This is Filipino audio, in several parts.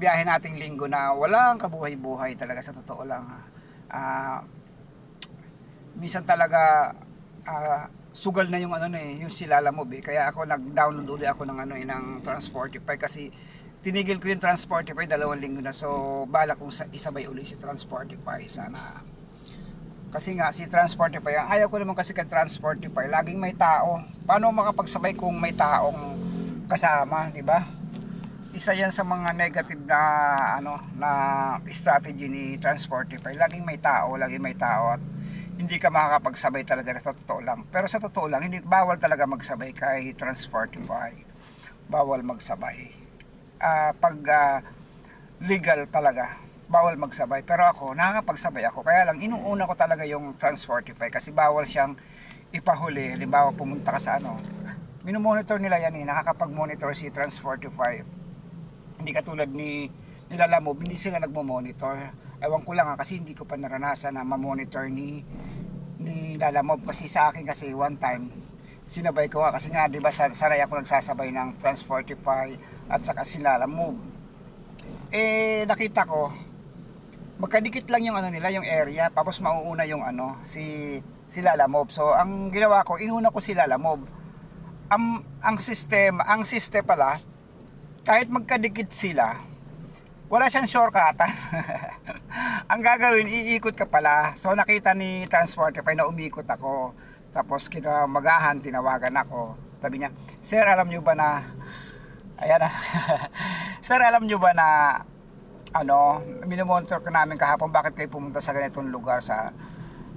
biyahe nating linggo na walang kabuhay-buhay talaga sa totoo lang. Ah, minsan talaga ah, sugal na yung ano na eh, yung silala mo eh. Kaya ako nag-download uli ako ng ano eh, ng Transportify kasi tinigil ko yung Transportify dalawang linggo na. So, bala kong sa- isabay uli si Transportify. Sana kasi nga si Transportify, ayaw ko naman kasi kay Transportify, laging may tao. Paano makapagsabay kung may taong kasama, di ba? Isa yan sa mga negative na ano na strategy ni Transportify. Laging may tao, laging may tao at hindi ka makakapagsabay talaga sa totoo lang. Pero sa totoo lang, hindi bawal talaga magsabay kay Transportify. Bawal magsabay. Ah, pag ah, legal talaga, bawal magsabay. Pero ako, nakakapagsabay ako. Kaya lang, inuuna ko talaga yung Transportify kasi bawal siyang ipahuli. Halimbawa, pumunta ka sa ano. Minomonitor nila yan eh. Nakakapag-monitor si Transportify. Hindi katulad ni nilalamob, hindi sila nagmo-monitor. Ewan ko lang ha, kasi hindi ko pa naranasan na ma-monitor ni ni Lalamob kasi sa akin kasi one time sinabay ko nga. Kasi nga 'di ba sa- sanay ako nagsasabay ng Transportify at saka si Lalamob eh nakita ko magkadikit lang yung ano nila yung area. Tapos mauuna yung ano si si Lalamob so ang ginawa ko inuna ko si Lalamob ang ang system ang system pala kahit magkadikit sila wala siyang shortcutan ang gagawin iikot ka pala. So nakita ni Transportify na umikot ako. Tapos kinamagahan tinawagan ako. Sabi niya sir alam niyo ba na ayan na. Sir alam niyo ba na ano, minomonitor ko namin kahapon bakit kayo pumunta sa ganitong lugar sa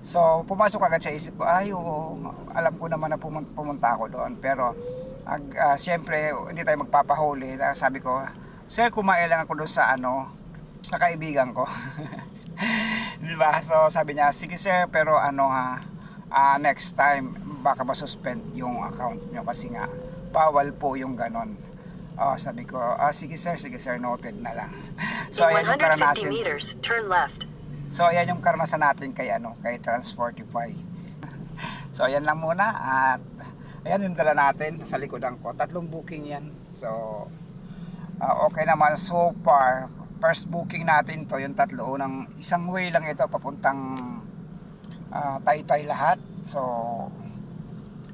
So, pumasok agad sa isip ko, ay oo, alam ko naman na pumunta ako doon. Pero, ag, ah, syempre, hindi tayo magpapahuli. Ah, Sabi ko, sir, kumain lang ako doon sa ano, sa kaibigan ko. Di ba? So, sabi niya, sige sir, pero ano ha, ah, next time, baka masuspend yung account nyo kasi nga, bawal po yung ganon. Oh, sabi ko, ah, sige sir, sige sir, noted na lang. so, ayan yung 150 karanasan. meters, turn left. So, ayan yung karanasan natin kay, ano, kay Transportify. So, ayan lang muna. At, ayan yung dala natin sa likodan ko. Tatlong booking yan. So, ah, okay naman so far. First booking natin to yung tatlo. Unang isang way lang ito papuntang ah, Taytay lahat. So,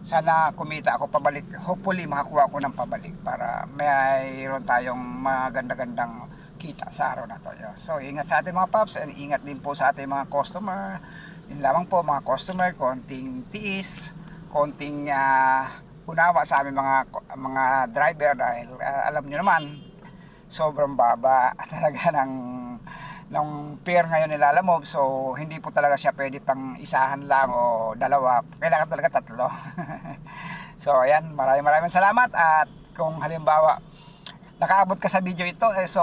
sana kumita ako pabalik. Hopefully, makakuha ko ng pabalik para mayroon tayong maganda-gandang kita sa araw na to. So, ingat sa ating mga paps and ingat din po sa ating mga customer. Yun lamang po mga customer, konting tiis, konting ah, unawa sa aming mga mga driver dahil ah, alam niyo naman sobrang baba talaga ng ng pair ngayon nilalamob so hindi po talaga siya pwede pang isahan lang o dalawa. Kailangan talaga tatlo. So ayan maraming maraming salamat. At kung halimbawa nakaabot ka sa video ito eh, so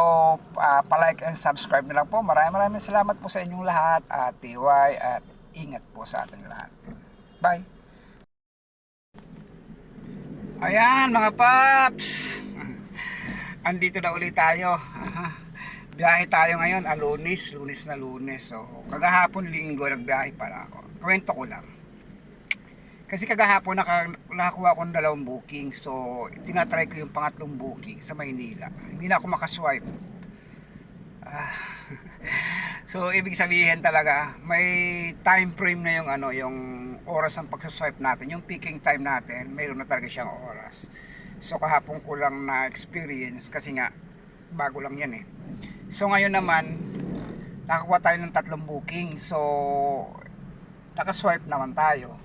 ah, palike and subscribe na lang po. Maraming maraming salamat po sa inyong lahat. At TY at ingat po sa ating lahat. Bye Ayan mga paps Andito na ulit tayo. Biyahe tayo ngayon, ah, lunes, lunes na lunes. So, kagahapon linggo, nagbiyahe pala ako. Kwento ko lang. Kasi kagahapon naka, nakakuha ko ng dalawang booking. So, tinatry ko yung pangatlong booking sa Maynila. Hindi na ako makaswipe. Ah. so, ibig sabihin talaga, may time frame na yung ano, yung oras ng pagsaswipe natin. Yung peaking time natin, mayroon na talaga siyang oras. So, kahapon ko lang na experience kasi nga, bago lang yan eh. So ngayon naman, nakakuha tayo ng tatlong booking. So nakaswipe naman tayo.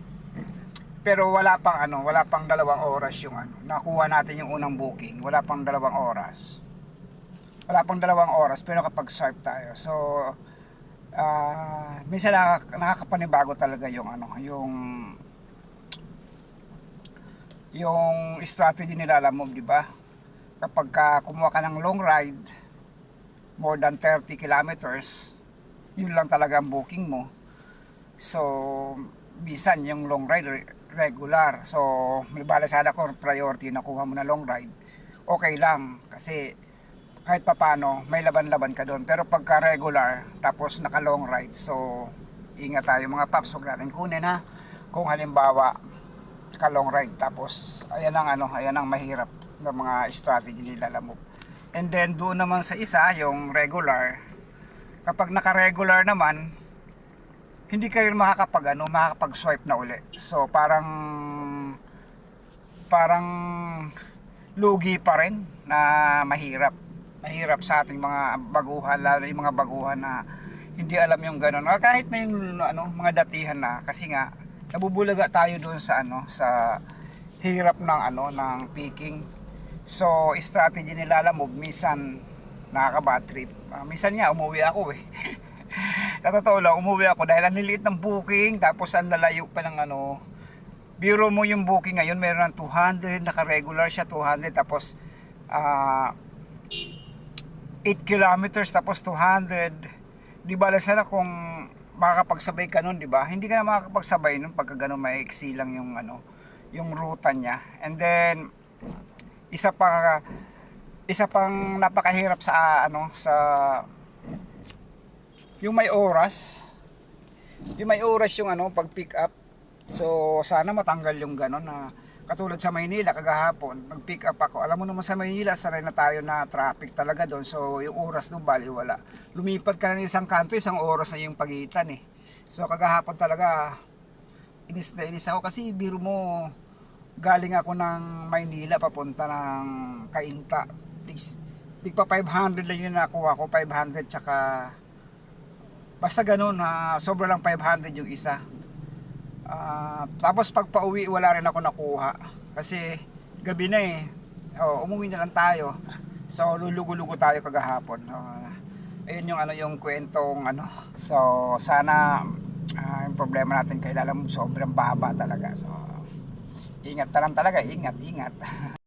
Pero wala pang ano, wala pang dalawang oras yung ano. Nakuha natin yung unang booking, wala pang dalawang oras. Wala pang dalawang oras pero kapag swipe tayo. So minsan nakaka- nakakapanibago talaga yung ano, yung yung strategy nila Lamog, di ba? Kapag ka kumuha ka ng long ride, more than 30 kilometers, yun lang talaga ang booking mo. So, bisan yung long ride re- regular. So, may bala sana ko priority na kuha mo na long ride. Okay lang kasi kahit papano may laban-laban ka doon. Pero pagka regular tapos naka long ride, so ingat tayo mga paps, huwag natin kunin ha. Kung halimbawa ka long ride tapos ayan ang ano, ayan ang mahirap ng mga strategy nila lamog And then doon naman sa isa, yung regular, kapag naka-regular naman, hindi kayo makakapag ano, makakapag-swipe na uli. So parang parang lugi pa rin na mahirap. Mahirap sa ating mga baguhan, lalo yung mga baguhan na hindi alam yung gano'n. Ah, Kahit na yung ano, mga datihan na kasi nga nabubulaga tayo doon sa ano sa hirap ng ano ng picking. So, strategy nila alam mo, minsan nakaka-bad trip. Ah, minsan nga umuwi ako eh. Sa lang, umuwi ako dahil ang liliit ng booking, tapos ang lalayo pa ng ano, biro mo yung booking ngayon, meron ng 200, naka-regular siya 200, tapos ah 8 kilometers, tapos 200. Di ba sana kung makakapagsabay ka nun, di ba? Hindi ka na makakapagsabay nun pagka ganun maiksi lang yung ano, yung ruta niya. And then, isa pa isa pang napakahirap sa ano sa yung may oras yung may oras yung ano pag pick up so sana matanggal yung gano'n na katulad sa Maynila kagahapon nag pick up ako alam mo naman sa Maynila sanay na tayo na traffic talaga doon so yung oras doon bali wala lumipat ka na ng isang kanto isang oras na yung pagitan eh so kagahapon talaga inis na inis ako kasi biro mo galing ako ng Maynila papunta ng Kainta. Tig, tig pa 500 lang yun nakuha ko, 500 tsaka basta ganun ha, sobra lang 500 yung isa. Ah, tapos pag pauwi wala rin ako nakuha kasi gabi na eh. Oh, umuwi na lang tayo. So lulugo-lugo tayo kagahapon. Ah, ayun yung ano yung kwentong ano. So sana ah, yung problema natin kay Lalam sobrang baba talaga. So ingat na lang talaga, ingat, ingat.